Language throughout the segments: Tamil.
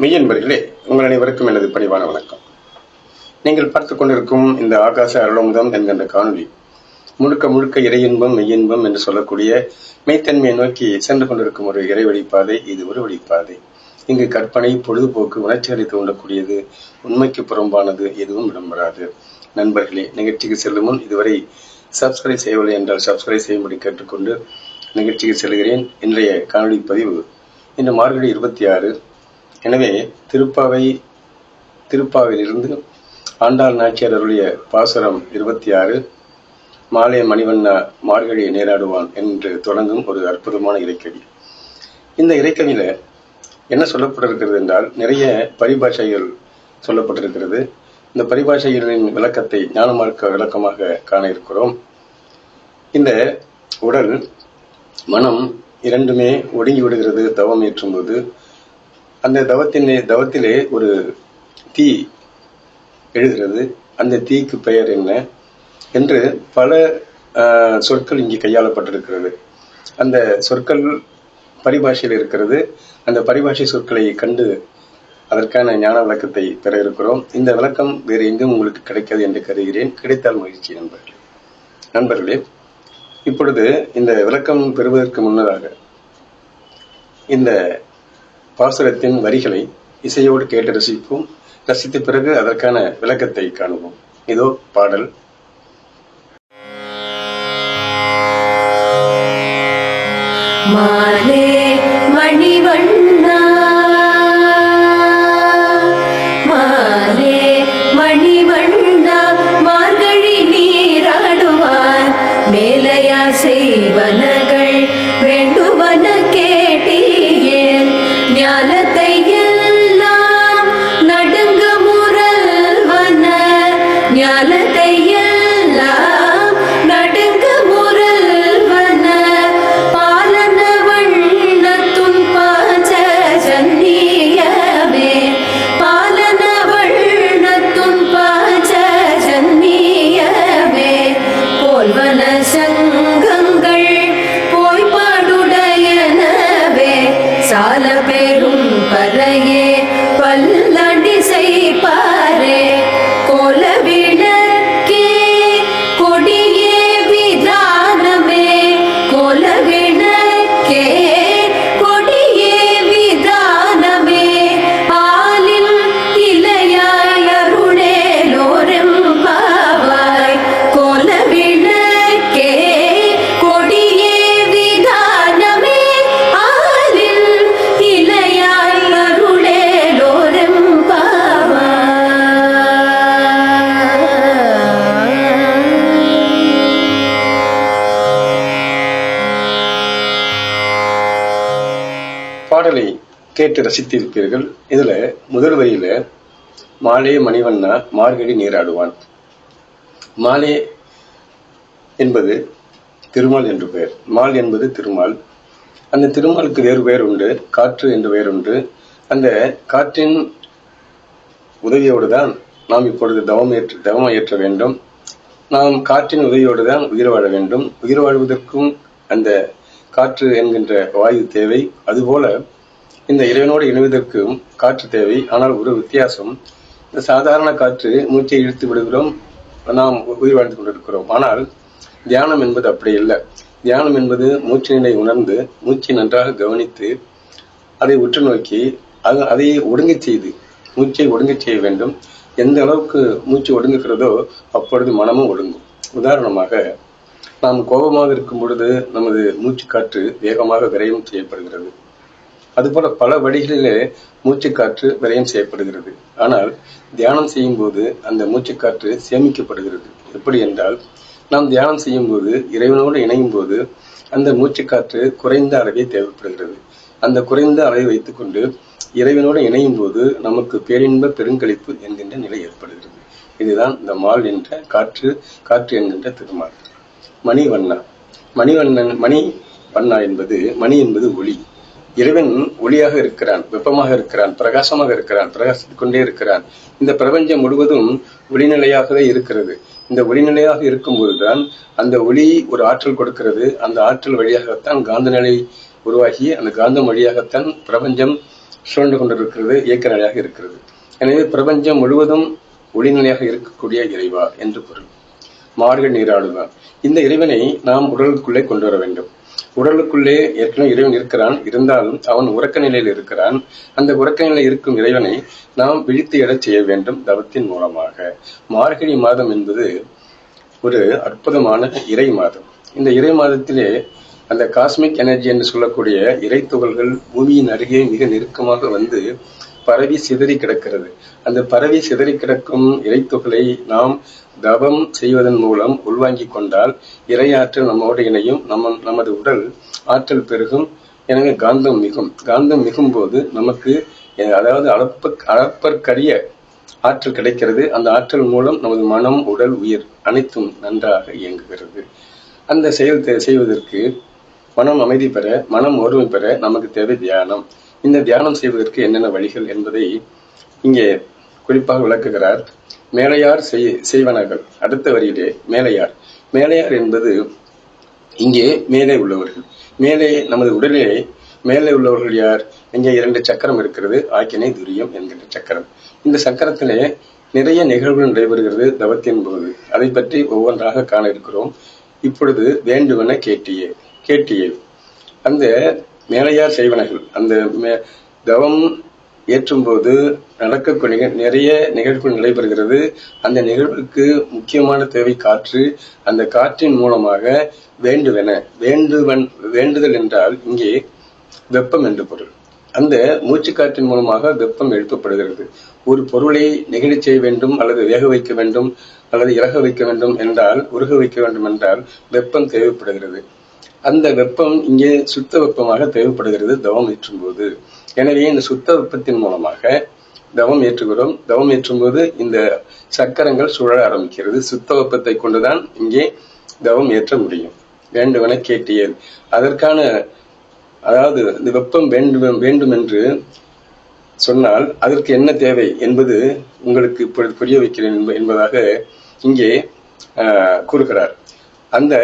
மெய்யன்பர்களே உங்கள் அனைவருக்கும் எனது பணிவான வணக்கம். நீங்கள் பார்த்து கொண்டிருக்கும் இந்த ஆகாச அருளமுதம் என்கின்ற காணொளி முழுக்க முழுக்க இறையின்பம் மெய்யின்பம் என்று சொல்லக்கூடிய மெய்த்தன்மையை நோக்கி சென்று கொண்டிருக்கும் ஒரு இறை வழிப்பாதை இது ஒரு வழிப்பாதை இங்கு கற்பனை பொழுதுபோக்கு உணர்ச்சிகளை தூண்டக்கூடியது உண்மைக்கு புறம்பானது எதுவும் இடம்பெறாது நண்பர்களே நிகழ்ச்சிக்கு செல்லும் முன் இதுவரை சப்ஸ்கிரைப் செய்யவில்லை என்றால் சப்ஸ்கிரைப் செய்யும்படி கேட்டுக்கொண்டு நிகழ்ச்சிக்கு செல்கிறேன். இன்றைய காணொலி பதிவு இன்று மார்கழி இருபத்தி ஆறு எனவே திருப்பாவை திருப்பாவிலிருந்து ஆண்டாள் நாச்சியார் அருளிய பாசுரம் இருபத்தி ஆறு மாலை மணிவண்ணா மார்கழியை நேராடுவான் என்று தொடங்கும் ஒரு அற்புதமான இறைக்கவி. இந்த இறைக்கவியில என்ன சொல்லப்பட்டிருக்கிறது என்றால் நிறைய பரிபாஷைகள் சொல்லப்பட்டிருக்கிறது. இந்த பரிபாஷைகளின் விளக்கத்தை ஞானமார்க்க விளக்கமாக காண இருக்கிறோம். இந்த உடல் மனம் இரண்டுமே ஒடுங்கி விடுகிறது தவம் ஏற்றும்போது அந்த தவத்தின் தவத்திலே ஒரு தீ எழுகிறது. அந்த தீக்கு பெயர் என்ன? என்று பல சொற்கள் இங்கே கையாளப்பட்டிருக்கிறது. அந்த சொற்கள் பரிபாஷையில் இருக்கிறது. அந்த பரிபாஷை சொற்களை கண்டு அதற்கான ஞான விளக்கத்தை பெற இருக்கிறோம். இந்த விளக்கம் வேறு எங்கும் உங்களுக்கு கிடைக்காது என்று கருதுகிறேன். கிடைத்தால் மகிழ்ச்சி நண்பர்களே. நண்பர்களே இப்பொழுது இந்த விளக்கம் பெறுவதற்கு முன்னதாக இந்த பாசுரத்தின் வரிகளை இசையோடு கேட்டு ரசிப்போம். ரசித்த பிறகு அதற்கான விளக்கத்தை காணுவோம். இதோ பாடல். மாலே மணிவண்ணா கேட்டு ரசித்திருப்பீர்கள். இதுல முதல் வரியில மாலே மணிவண்ணா மார்கழி நீராடுவான். மாலே என்பது திருமால் என்று பெயர். மால் என்பது திருமால். அந்த திருமாலுக்கு வேறு பெயர் உண்டு. காற்று என்று பெயர் உண்டு. அந்த காற்றின் உதவியோடு தான் நாம் இப்பொழுது தவம் ஏற்று தவம் ஏற்ற வேண்டும். நாம் காற்றின் உதவியோடு தான் உயிர் வாழ வேண்டும். உயிர் வாழ்வதற்கும் அந்த காற்று என்கின்ற வாயு தேவை. அதுபோல இந்த இறைவனோடு இணைவதற்கும் காற்று தேவை. ஆனால் ஒரு வித்தியாசம் இந்த சாதாரண காற்று மூச்சை இழுத்து விடுகிறோம் நாம் உயிர் வாழ்ந்து கொண்டிருக்கிறோம். ஆனால் தியானம் என்பது அப்படி இல்லை. தியானம் என்பது மூச்சு நிலை உணர்ந்து மூச்சை நன்றாக கவனித்து அதை உற்று நோக்கி அது அதையே ஒடுங்கச் செய்து மூச்சை ஒடுங்கச் செய்ய வேண்டும். எந்த அளவுக்கு மூச்சு ஒடுங்குகிறதோ அப்பொழுது மனமும் ஒடுங்கும். உதாரணமாக நாம் கோபமாக இருக்கும் பொழுது நமது மூச்சு காற்று வேகமாக விரயம் செய்யப்படுகிறது. அதுபோல பல வழிகளிலே மூச்சுக்காற்று விரயம் செய்யப்படுகிறது. ஆனால் தியானம் செய்யும் போது அந்த மூச்சுக்காற்று சேமிக்கப்படுகிறது. எப்படி என்றால் நாம் தியானம் செய்யும் போது இறைவனோடு இணையும் போது அந்த மூச்சுக்காற்று குறைந்த அளவே தேவைப்படுகிறது. அந்த குறைந்த அளவை வைத்துக்கொண்டு இறைவனோடு இணையும் போது நமக்கு பேரின்ப பெருங்களிப்பு என்கின்ற நிலை ஏற்படுகிறது. இதுதான் இந்த மால் என்ற காற்று காற்று என்கின்ற திருமால். மணிவண்ணா. மணிவண்ணன் மணி வண்ணா என்பது மணி என்பது ஒளி. இறைவன் ஒளியாக இருக்கிறான் வெப்பமாக இருக்கிறான் பிரகாசமாக இருக்கிறான் பிரகாசித்துக் கொண்டே இருக்கிறான். இந்த பிரபஞ்சம் முழுவதும் ஒளிநிலையாகவே இருக்கிறது. இந்த ஒளிநிலையாக இருக்கும்போதுதான் அந்த ஒளி ஒரு ஆற்றல் கொடுக்கிறது. அந்த ஆற்றல் வழியாகத்தான் காந்த நிலை உருவாகி அந்த காந்தம் வழியாகத்தான் பிரபஞ்சம் சுழண்டு கொண்டிருக்கிறது இயக்க நிலையாக இருக்கிறது. எனவே பிரபஞ்சம் முழுவதும் ஒளிநிலையாக இருக்கக்கூடிய இறைவா என்று பொருள். மார்கள் நீராடுவான். இந்த இறைவனை நாம் உடலுக்குள்ளே கொண்டு வர வேண்டும். உடலுக்குள்ளே ஏற்கனவே இறைவன் இருக்கிறான். இருந்தாலும் அவன் உறக்க நிலையில் இருக்கிறான். அந்த உறக்க நிலையில் இருக்கும் இறைவனை நாம் விழித்து எழச் செய்ய வேண்டும் தவத்தின் மூலமாக. மார்கழி மாதம் என்பது ஒரு அற்புதமான இறை மாதம். இந்த இறை மாதத்திலே அந்த காஸ்மிக் எனர்ஜி என்று சொல்லக்கூடிய இறை துகள்கள் பூமியின் அருகே மிக நெருக்கமாக வந்து பரவி சிதறி கிடக்கிறது. அந்த பரவி சிதறி கிடக்கும் இறைத்துகளை நாம் தவம் செய்வதன் மூலம் உள்வாங்கிக் கொண்டால் இறையாற்றல் நம்மோடு இணையும் நம்ம நமது உடல் ஆற்றல் பெருகும். எனவே காந்தம் மிகும். காந்தம் மிகும் போது நமக்கு அதாவது அளப்ப அளப்பற்கரிய ஆற்றல் கிடைக்கிறது. அந்த ஆற்றல் மூலம் நமது மனம் உடல் உயிர் அனைத்தும் நன்றாக இயங்குகிறது. அந்த செயல் செய்வதற்கு மனம் அமைதி பெற மனம் ஒருமை பெற நமக்கு தேவை தியானம். இந்த தியானம் செய்வதற்கு என்னென்ன வழிகள் என்பதை இங்கே குறிப்பாக விளக்குகிறார். மேலையார் செய்- செய்வனர்கள். அடுத்த வரியிலே மேலையார். மேலையார் என்பது இங்கே மேலே உள்ளவர்கள். மேலே நமது உடலிலே மேலே உள்ளவர்கள் யார்? இங்கே இரண்டு சக்கரம் இருக்கிறது ஆக்கினை துரியம் என்கின்ற சக்கரம். இந்த சக்கரத்திலே நிறைய நிகழ்வுகள் நடைபெறுகிறது தவத்தின் போது. அதை பற்றி ஒவ்வொன்றாக காண இருக்கிறோம். இப்பொழுது வேண்டுமென கேட்டியே கேட்டியே. அந்த மேலையார் செய்வனர்கள் அந்த மே- தவம் ஏற்றும் போது நடக்கக்கூடிய நிறைய நிகழ்வுகள் நடைபெறுகிறது. அந்த நிகழ்வுக்கு முக்கியமான தேவை காற்று. அந்த காற்றின் மூலமாக வேண்டுவென வேண்டுவன் வேண்டுதல் என்றால் இங்கே வெப்பம் என்று பொருள். அந்த மூச்சுக்காற்றின் மூலமாக வெப்பம் எழுப்பப்படுகிறது. ஒரு பொருளை நெகிழச் செய்ய வேண்டும் அல்லது வேக வைக்க வேண்டும் அல்லது இறக வைக்க வேண்டும் என்றால் உருக வைக்க வேண்டும் என்றால் வெப்பம் தேவைப்படுகிறது. அந்த வெப்பம் இங்கே சுத்த வெப்பமாக தேவைப்படுகிறது தவம் ஏற்றும் போது எனவே இந்த சுத்த வெப்பத்தின் மூலமாக தவம் ஏற்றுகிறோம். தவம் ஏற்றும் போது இந்த சக்கரங்கள் சுழல ஆரம்பிக்கிறது. சுத்த வெப்பத்தை கொண்டுதான் இங்கே தவம் ஏற்ற முடியும். வேண்டுமென கேட்டியது அதற்கான அதாவது இந்த வெப்பம் வேண்டும் வேண்டும் என்று சொன்னால் அதற்கு என்ன தேவை என்பது உங்களுக்கு இப்பொழுது புரிய வைக்கிறேன் என்பதாக இங்கே கூறுகிறார். அந்த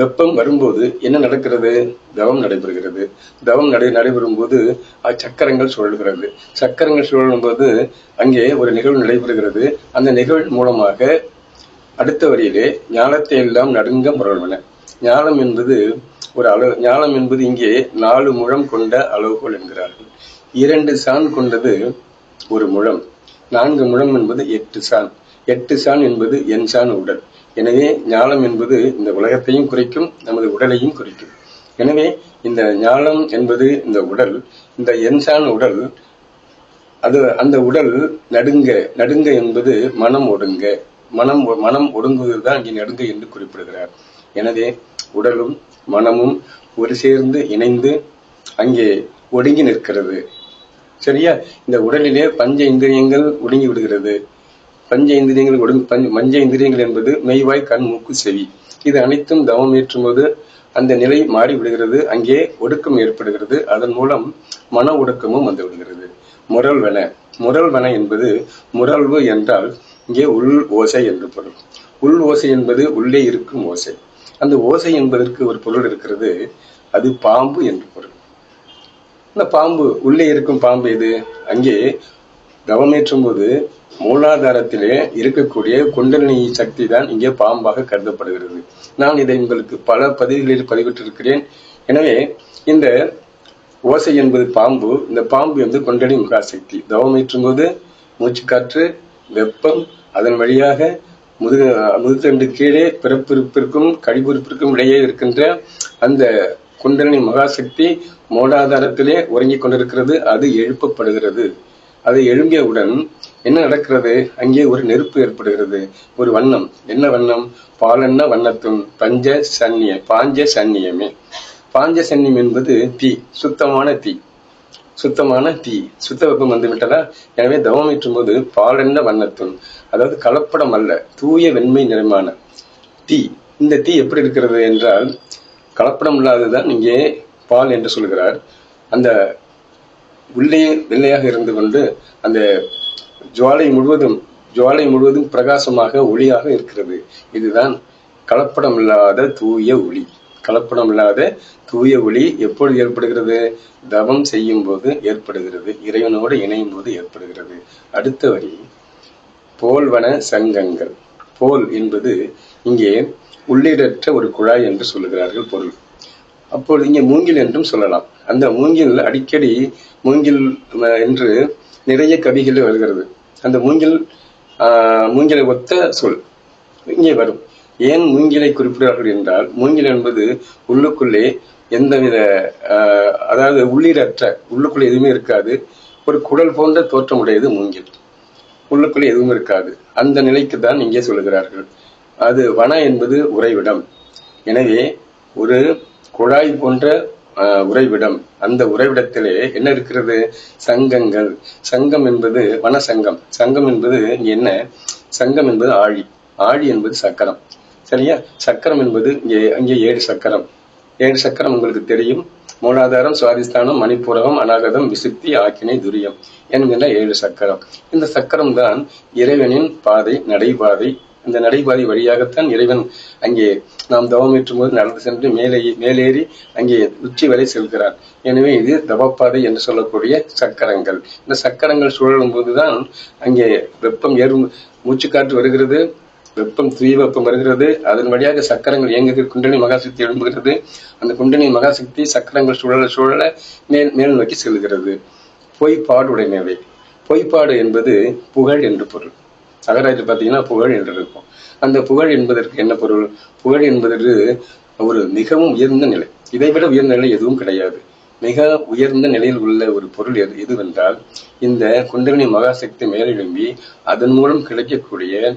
வெப்பம் வரும்போது என்ன நடக்கிறது? தவம் நடைபெறுகிறது. தவம் நடை நடைபெறும் போது சக்கரங்கள் சுழல்கிறது. சக்கரங்கள் சுழலும் போது அங்கே ஒரு நிகழ்வு நடைபெறுகிறது. அந்த நிகழ்வு மூலமாக அடுத்த வரியிலே ஞானத்தை எல்லாம் நடுங்க முரள்வன ஞானம் என்பது ஒரு அளவு ஞானம் என்பது இங்கே நாலு முழம் கொண்ட அளவுகோல் என்கிறார்கள். இரண்டு சான் கொண்டது ஒரு முழம். நான்கு முழம் என்பது எட்டு சான். எட்டு சான் என்பது என் சான் உடல். எனவே ஞானம் என்பது இந்த உலகத்தையும் குறிக்கும் நமது உடலையும் குறிக்கும். எனவே இந்த ஞானம் என்பது இந்த உடல் இந்த என்சான் உடல் அது அந்த உடல் நடுங்க நடுங்க என்பது மனம் ஒடுங்க. மனம் மனம் ஒடுங்குவது தான் இங்கே நடுங்க என்று குறிப்பிடுகிறார். எனவே உடலும் மனமும் ஒரு சேர்ந்து இணைந்து அங்கே ஒடுங்கி நிற்கிறது. சரியா? இந்த உடலிலே பஞ்ச இந்திரியங்கள் ஒடுங்கி விடுகிறது. பஞ்ச இந்திரியங்கள் பஞ்ச மஞ்ச இந்திரியங்கள் என்பது மெய்வாய் கண் மூக்கு செவி. இது அனைத்தும் தவம் ஏற்றும்போது அந்த நிலை மாறி விடுகிறது. அங்கே ஒடுக்கம் ஏற்படுகிறது. அதன் மூலம் மன ஒடுக்கமும் வந்து விடுகிறது. முரல்வன முரல்வன என்பது முரல்வு என்றால் இங்கே உள் ஓசை என்று பொருள். உள் ஓசை என்பது உள்ளே இருக்கும் ஓசை. அந்த ஓசை என்பதற்கு ஒரு பொருள் இருக்கிறது. அது பாம்பு என்று பொருள். இந்த பாம்பு உள்ளே இருக்கும் பாம்பு எது? அங்கே தவமேற்றும் போது மூலாதாரத்திலே இருக்கக்கூடிய குண்டலினி சக்தி தான் இங்கே பாம்பாக கருதப்படுகிறது. நான் இதை உங்களுக்கு பல பதிவுகளில் பதிவிட்டிருக்கிறேன். எனவே இந்த ஓசை என்பது பாம்பு. இந்த பாம்பு வந்து குண்டலி முகாசக்தி. தவமேற்றும் போது மூச்சுக்காற்று வெப்பம் அதன் வழியாக முதுக முதுகண்டு கீழே பிறப்பிற்கும் கழிவுறுப்பிற்கும் இடையே இருக்கின்ற அந்த குண்டலினி மகாசக்தி மூலாதாரத்திலே உறங்கிக் கொண்டிருக்கிறது. அது எழுப்பப்படுகிறது. அது எழும்பியவுடன் என்ன நடக்கிறது? அங்கே ஒரு நெருப்பு ஏற்படுகிறது. ஒரு வண்ணம். என்ன வண்ணம்? பாலன்ன வண்ணத்தும் பஞ்ச சன்னிய பாஞ்ச சன்னியமே. பாஞ்ச சன்னியம் என்பது தீ சுத்தமான தீ. சுத்தமான தீ. சுத்த வெப்பம் வந்து விட்டதா எனவே தவம் ஏற்றும் போது பாலென்ன வண்ணத்தும் அதாவது கலப்படம் அல்ல தூய வெண்மை நிறமான தீ. இந்த தீ எப்படி இருக்கிறது என்றால் கலப்படம் இல்லாததுதான் இங்கே பால் என்று சொல்கிறார். அந்த உள்ளே வெள்ளையாக இருந்து கொண்டு அந்த ஜுவாலை முழுவதும் ஜுவாலை முழுவதும் பிரகாசமாக ஒளியாக இருக்கிறது. இதுதான் கலப்படம் இல்லாத தூய ஒளி. கலப்படம் இல்லாத தூய ஒளி எப்பொழுது ஏற்படுகிறது? தவம் செய்யும் போது ஏற்படுகிறது. இறைவனோடு இணையும் போது ஏற்படுகிறது. அடுத்த வரி. போல்வன சங்கங்கள். போல் என்பது இங்கே உள்ளீடற்ற ஒரு குழாய் என்று சொல்லுகிறார்கள் பொருள். அப்பொழுது இங்கே மூங்கில் என்றும் சொல்லலாம். அந்த மூங்கில் அடிக்கடி மூங்கில் என்று நிறைய கவிகள் வருகிறது. அந்த மூங்கில் ஆஹ், மூங்கிலை ஒத்த சொல் இங்கே வரும். ஏன் மூங்கிலை குறிப்பிடுவார்கள் என்றால் மூங்கில் என்பது உள்ளுக்குள்ளே எந்தவித ஆஹ், அதாவது உள்ளீடற்ற உள்ளுக்குள்ளே எதுவுமே இருக்காது. ஒரு குடல் போன்ற தோற்றமுடையது மூங்கில். உள்ளுக்குள்ளே எதுவும் இருக்காது. அந்த நிலைக்கு தான் இங்கே சொல்லுகிறார்கள். அது வன என்பது உறைவிடம். எனவே ஒரு குழாய் போன்ற உறைவிடம். அந்த உறைவிடத்திலே என்ன இருக்கிறது? சங்கங்கள். சங்கம் என்பது வன சங்கம் சங்கம் என்பது இங்க என்ன? சங்கம் என்பது ஆழி. ஆழி என்பது சக்கரம். சரியா? சக்கரம் என்பது இங்கே அங்கே ஏழு சக்கரம். ஏழு சக்கரம் உங்களுக்கு தெரியும். மூலாதாரம் சுவாதிஸ்தானம் மணிப்பூரகம் அநாகதம் விசுத்தி ஆக்கினை துரியம் என்கின்ற ஏழு சக்கரம். இந்த சக்கரம் தான் இறைவனின் பாதை நடைபாதை இந்த நடைபாதை வழியாகத்தான் இறைவன் அங்கே நாம் தவமேற்றும் போது நடந்து சென்று மேலே மேலேறி அங்கே உச்சி வரை செல்கிறார். எனவே இது தவப்பாதை என்று சொல்லக்கூடிய சக்கரங்கள். இந்த சக்கரங்கள் சுழலும் போதுதான் அங்கே வெப்பம் ஏறும் மூச்சுக்காற்று வருகிறது வெப்பம் தூய வெப்பம் வருகிறது. அதன் வழியாக சக்கரங்கள் இயங்குகிற குண்டலி மகாசக்தி எழும்புகிறது. அந்த குண்டலி மகாசக்தி சக்கரங்கள் சுழல சுழல மேல் மேல் நோக்கி செல்கிறது. பொய்ப்பாடுடையவை பொய்ப்பாடு என்பது புகழ் என்று பொருள். சகராஜ் பார்த்தீங்கன்னா புகழ் என்று இருக்கும். அந்த புகழ் என்பதற்கு என்ன பொருள்? புகழ் என்பதற்கு ஒரு மிகவும் உயர்ந்த நிலை. இதைவிட உயர்ந்த நிலை எதுவும் கிடையாது. மிக உயர்ந்த நிலையில் உள்ள ஒரு பொருள் எது எதுவென்றால் இந்த குண்டலினி மகாசக்தி மேலெழும்பி அதன் மூலம் கிடைக்கக்கூடிய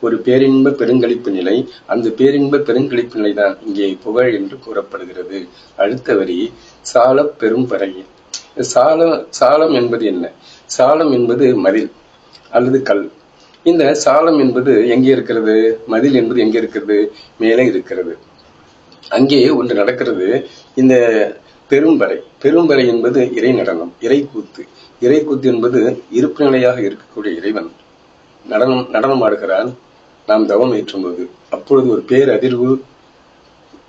ஒரு பேரின்ப பெருங்களிப்பு நிலை. அந்த பேரின்ப பெருங்களிப்பு நிலைதான் இங்கே புகழ் என்று கூறப்படுகிறது. அடுத்த வரி சால பெரும்பறை சால சாலம் என்பது என்ன? சாலம் என்பது மதில் அல்லது கல். இந்த சாலம் என்பது எங்கே இருக்கிறது? மதில் என்பது எங்கே இருக்கிறது? மேலே இருக்கிறது. அங்கே ஒன்று நடக்கிறது. இந்த பெரும்பறை. பெரும்பறை என்பது இறை நடனம் இறை கூத்து. இறை கூத்து என்பது இருப்பு நிலையாக இருக்கக்கூடிய இறைவன். நடனம் நடனம் ஆடுகிறான். நாம் தவம் ஏற்றும்போது அப்பொழுது ஒரு பேரதிர்வு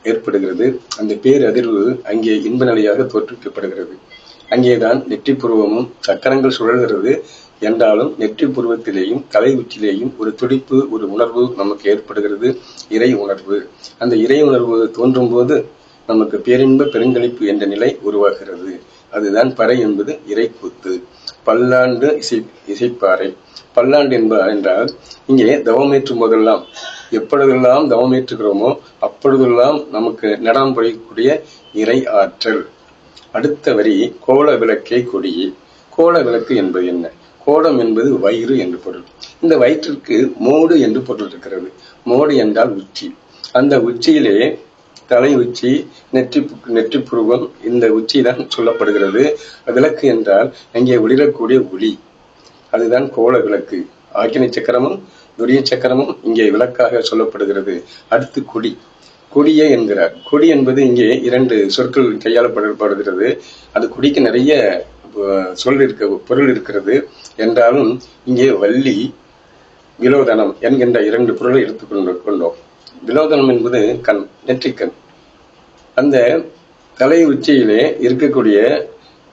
ஏற்படுகிறது. அந்த பேரதிர்வு அங்கே இன்ப நிலையாக தோற்றுவிக்கப்படுகிறது. அங்கேதான் நெற்றி புருவமும் சக்கரங்கள் சுழல்கிறது. என்றாலும் நெற்றி புருவத்திலேயும் தலை உச்சிலேயும் ஒரு துடிப்பு ஒரு உணர்வு நமக்கு ஏற்படுகிறது. இறை உணர்வு. அந்த இறை உணர்வு தோன்றும் போது நமக்கு பேரின்ப பெருங்களிப்பு என்ற நிலை உருவாகிறது. அதுதான் பறை என்பது இறைக்கூத்து. கூத்து பல்லாண்டு இசை இசைப்பாறை. பல்லாண்டு என்பது என்றால் இங்கே தவமேற்றும் போதெல்லாம் எப்பொழுதெல்லாம் தவமேற்றுகிறோமோ அப்பொழுதெல்லாம் நமக்கு நடம் புரியக்கூடிய இறை ஆற்றல். அடுத்த வரி கோல விளக்கே கொடி. கோல விளக்கு என்பது என்ன? கோலம் என்பது வயிறு என்று பொருள். இந்த வயிற்றிற்கு மோடு என்று பொருள் இருக்கிறது. மோடு என்றால் உச்சி. அந்த உச்சியிலே தலை உச்சி நெற்றி நெற்றி புருவம் இந்த உச்சி தான் சொல்லப்படுகிறது. விளக்கு என்றால் அங்கே ஒளிரக்கூடிய ஒளி. அதுதான் கோல விளக்கு. ஆக்கினை சக்கரமும் துரிய சக்கரமும் இங்கே விளக்காக சொல்லப்படுகிறது. அடுத்து கொடி. கொடியே என்கிறார். கொடி என்பது இங்கே இரண்டு சொற்கள் கையாளப்படுகிறது. அது கொடிக்கு நிறைய சொல் இருக்க பொருள் இருக்கிறது. என்றாலும் இங்கே வள்ளி விலோதனம் என்கின்ற இரண்டு பொருளை எடுத்துக்கொண்டு கொண்டோம். விலோதனம் என்பது கண் நெற்றிக்கண். அந்த தலை உச்சியிலே இருக்கக்கூடிய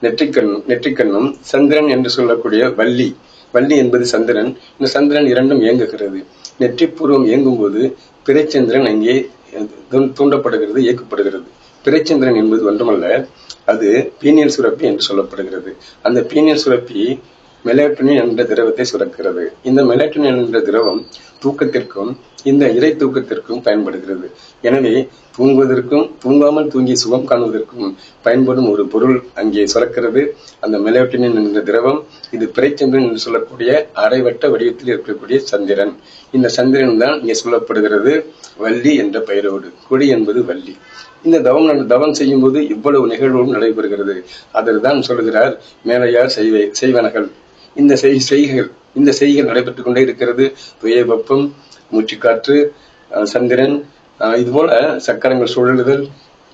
நெற்றிக்கண் நெற்றிக்கண்ணும் சந்திரன் என்று சொல்லக்கூடிய வள்ளி. வள்ளி என்பது சந்திரன். இந்த சந்திரன் இரண்டும் இயங்குகிறது. நெற்றிப்பூர்வம் இயங்கும் போது பிறைச்சந்திரன் அங்கே தூண்டப்படுகிறது இயக்கப்படுகிறது. பிறைச்சந்திரன் என்பது ஒன்றுமல்ல அது பீனியல் சுரப்பி என்று சொல்லப்படுகிறது. அந்த பீனியல் சுரப்பி மெலேட்டனின் என்ற திரவத்தை சுரக்கிறது. இந்த மெலேட்டனின் என்ற திரவம் தூக்கத்திற்கும் இந்த இறை தூக்கத்திற்கும் பயன்படுகிறது. எனவே தூங்குவதற்கும் தூங்காமல் தூங்கி சுகம் காணுவதற்கும் பயன்படும் ஒரு பொருள் அங்கே சுரக்கிறது. அந்த மெலேட்டனின் என்ற திரவம் இது பிறைச்சந்திரன் என்று சொல்லக்கூடிய அரைவட்ட வடிவத்தில் இருக்கக்கூடிய சந்திரன். இந்த சந்திரன் தான் இங்கே சொல்லப்படுகிறது வள்ளி என்ற பெயரோடு. கொடி என்பது வள்ளி. இந்த தவம் தவம் செய்யும் போது இவ்வளவு நிகழ்வுகளும் நடைபெறுகிறது. அதில் தான் சொல்லுகிறார் மேலையார் செய்வை செய்வனகள் இந்த செய் செய்கைகள் இந்த செய்கைகள் நடைபெற்றுக் கொண்டே இருக்கிறது. துய வெப்பம் மூச்சுக்காற்று அஹ், சந்திரன் அஹ், இது போல சக்கரங்கள் சுழலுதல்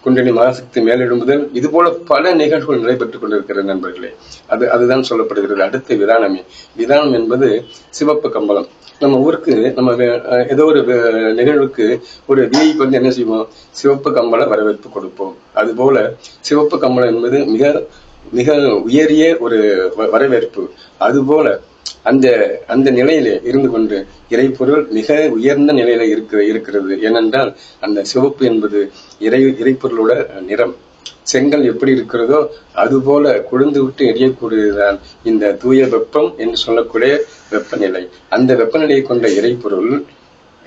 குண்டலி மகாசக்தி மேலிடும்புதல் இது போல பல நிகழ்வுகள் நடைபெற்றுக் கொண்டிருக்கிறது நண்பர்களே. அது அதுதான் சொல்லப்படுகிறது அடுத்து விதானமே. விதானம் என்பது சிவப்பு கம்பளம். நம்ம ஊருக்கு நம்ம ஏதோ ஒரு நிகழ்வுக்கு ஒரு விஐக்கு வந்து என்ன செய்வோம்? சிவப்பு கம்பள வரவேற்பு கொடுப்போம். அதுபோல சிவப்பு கம்பளம் என்பது மிக மிக உயரிய ஒரு வ- வரவேற்பு. அதுபோல அந்த அந்த நிலையில இருந்து கொண்டு இறைப்பொருள் மிக உயர்ந்த நிலையில இருக்க இருக்கிறது. ஏனென்றால் அந்த சிவப்பு என்பது இறை இறைப்பொருளோட நிறம். செங்கல் எப்படி இருக்கிறதோ அதுபோல குழுந்து விட்டு எரியக்கூடியதுதான் இந்த தூய வெப்பம் என்று சொல்லக்கூடிய வெப்பநிலை. அந்த வெப்பநிலையை கொண்ட இறைப்பொருள்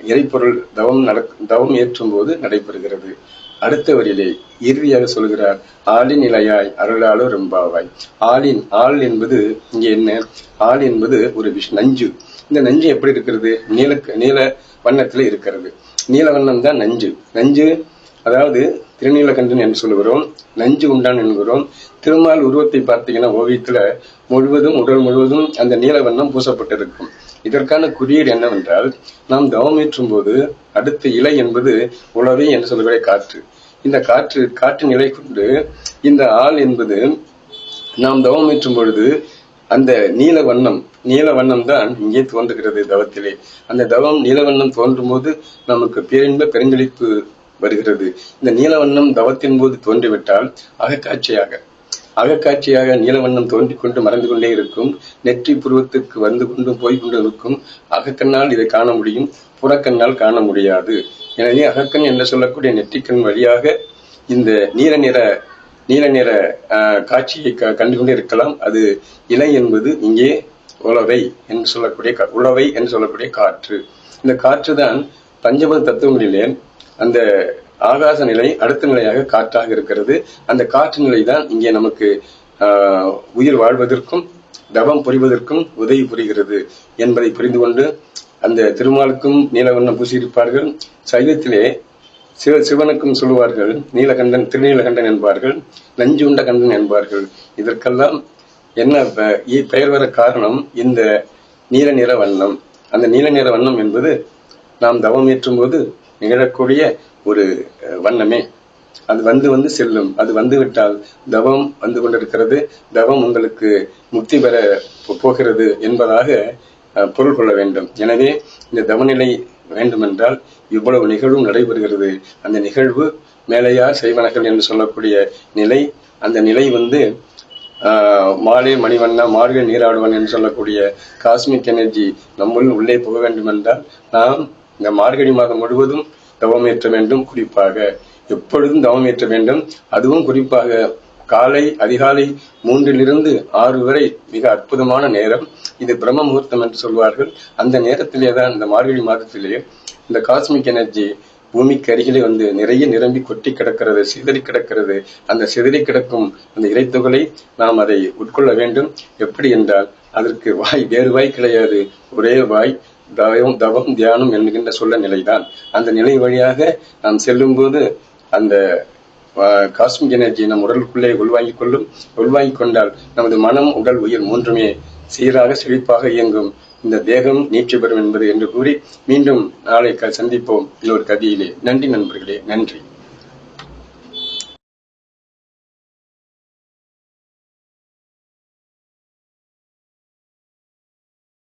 இறைப்பொருள் தவம் நட தவம் ஏற்றும் போது நடைபெறுகிறது. அடுத்த வரியிலே இறுதியாக சொல்கிறார் ஆளின் நிலையாய் அருளாளோ ரொம்பாவாய். ஆளின் ஆள் என்பது இங்கே என்ன? ஆள் என்பது ஒரு விஷ் நஞ்சு. இந்த நஞ்சு எப்படி இருக்கிறது? நீல நீல வண்ணத்துல இருக்கிறது. நீல வண்ணம் தான் நஞ்சு. நஞ்சு அதாவது திருநீலகண்டன் என்று சொல்லுகிறோம் நஞ்சு உண்டான் என்கிறோம். திருமால் உருவத்தை பார்த்தீங்கன்னா ஓவியத்துல முழுவதும் உடல் முழுவதும் அந்த நீல வண்ணம் பூசப்பட்டிருக்கும். இதற்கான குறியீடு என்னவென்றால் நாம் தவமேற்றும் போது அடுத்த இலை என்பது உலவே என்று சொல்லக்கூடிய காற்று. இந்த காற்று காற்று நிலை கொண்டு இந்த ஆள் என்பது நாம் தவமேற்றும் பொழுது அந்த நீல வண்ணம் நீல வண்ணம் தான் இங்கே தோன்றுகிறது தவத்திலே. அந்த தவம் நீல வண்ணம் தோன்றும் போது நமக்கு பேரின்ப பெருங்களிப்பு வருகிறது. இந்த நீல வண்ணம் தவத்தின் போது தோன்றிவிட்டால் அகக்காட்சியாக அகக்காட்சியாக நீலவண்ணம் தோன்றிக் கொண்டு மறைந்து கொண்டே இருக்கும் நெற்றி புருவத்துக்கு வந்து கொண்டு போய் கொண்டு இருக்கும் அகக்கண்ணால் இதை காண முடியும் புறக்கண்ணால் காண முடியாது. எனவே அகக்கண் என்று சொல்லக்கூடிய நெற்றிக்கண் வழியாக இந்த நீல நிற நீல நிற ஆஹ், காட்சியை க- கண்டு இருக்கலாம். அது இலை என்பது இங்கே உளவை என்று சொல்லக்கூடிய உளவை என்று சொல்லக்கூடிய காற்று. இந்த காற்று தான் பஞ்சபத தத்துவங்களிலே அந்த ஆகாச நிலை அடுத்த நிலையாக காற்றாக இருக்கிறது. அந்த காற்று நிலை தான் இங்கே நமக்கு உயிர் வாழ்வதற்கும் தவம் புரிவதற்கும் உதவி புரிகிறது என்பதை புரிந்து கொண்டு அந்த திருமாலுக்கும் நீலவண்ணம் பூசியிருப்பார்கள். சைவத்திலே சிவ சிவனுக்கும் சொல்லுவார்கள் நீலகண்டன் திருநீலகண்டன் என்பார்கள் நஞ்சு உண்ட கண்டன் என்பார்கள். இதற்கெல்லாம் என்ன இ- பெயர் வர காரணம் இந்த நீல நிற வண்ணம். அந்த நீல நிற வண்ணம் என்பது நாம் தவம் ஏற்றும் போது நிகழக்கூடிய ஒரு வண்ணமே அது வந்து வந்து செல்லும். அது வந்து விட்டால் தவம் வந்து கொண்டிருக்கிறது. தவம் உங்களுக்கு முக்தி பெற போகிறது என்பதாக பொருள் கொள்ள வேண்டும். எனவே இந்த தவநிலை வேண்டுமென்றால் இவ்வளவு நிகழ்வும் நடைபெறுகிறது. அந்த நிகழ்வு மேலையார் செய்வனகள் என்று சொல்லக்கூடிய நிலை அந்த நிலை வந்து ஆஹ், மாலை மணிவண்ணா மார்கழி நீராடுவன் என்று சொல்லக்கூடிய காஸ்மிக் எனர்ஜி நம்முள் உள்ளே போக வேண்டும் என்றால் நாம் இந்த மார்கழி மாதம் முழுவதும் தவமேற்ற வேண்டும். குறிப்பாக எப்பொழுதும் தவமேற்ற வேண்டும். அதுவும் குறிப்பாக காலை அதிகாலை மூன்றிலிருந்து ஆறு வரை மிக அற்புதமான நேரம். இது பிரம்ம முகூர்த்தம் என்று சொல்வார்கள். அந்த நேரத்திலே தான் இந்த மார்கழி மாதத்திலேயே இந்த காஸ்மிக் எனர்ஜி பூமிக்கு அருகிலே வந்து நிறைய நிரம்பி கொட்டி கிடக்கிறது சிதறி கிடக்கிறது. அந்த சிதறி கிடக்கும் அந்த இறைத்துகளை நாம் அதை உட்கொள்ள வேண்டும். எப்படி என்றால் அதற்கு வாய் வேறு வாய் கிடையாது. ஒரே வாய் தவம் தவம் தியானம் என்கின்ற சொல்ல நிலைதான். அந்த நிலை வழியாக நாம் செல்லும்போது அந்த காஸ்மிக் எனர்ஜி நம் உடலுக்குள்ளே உள்வாங்கிக் கொள்ளும் உள்வாங்கிக் கொண்டால் நமது மனம் உடல் உயிர் மூன்றுமே சீராக செழிப்பாக இயங்கும். இந்த தேகம் நீட்சி பெறும் என்பது என்று கூறி மீண்டும் நாளை க- சந்திப்போம். இன்னொரு கதியிலே. நன்றி நண்பர்களே. நன்றி.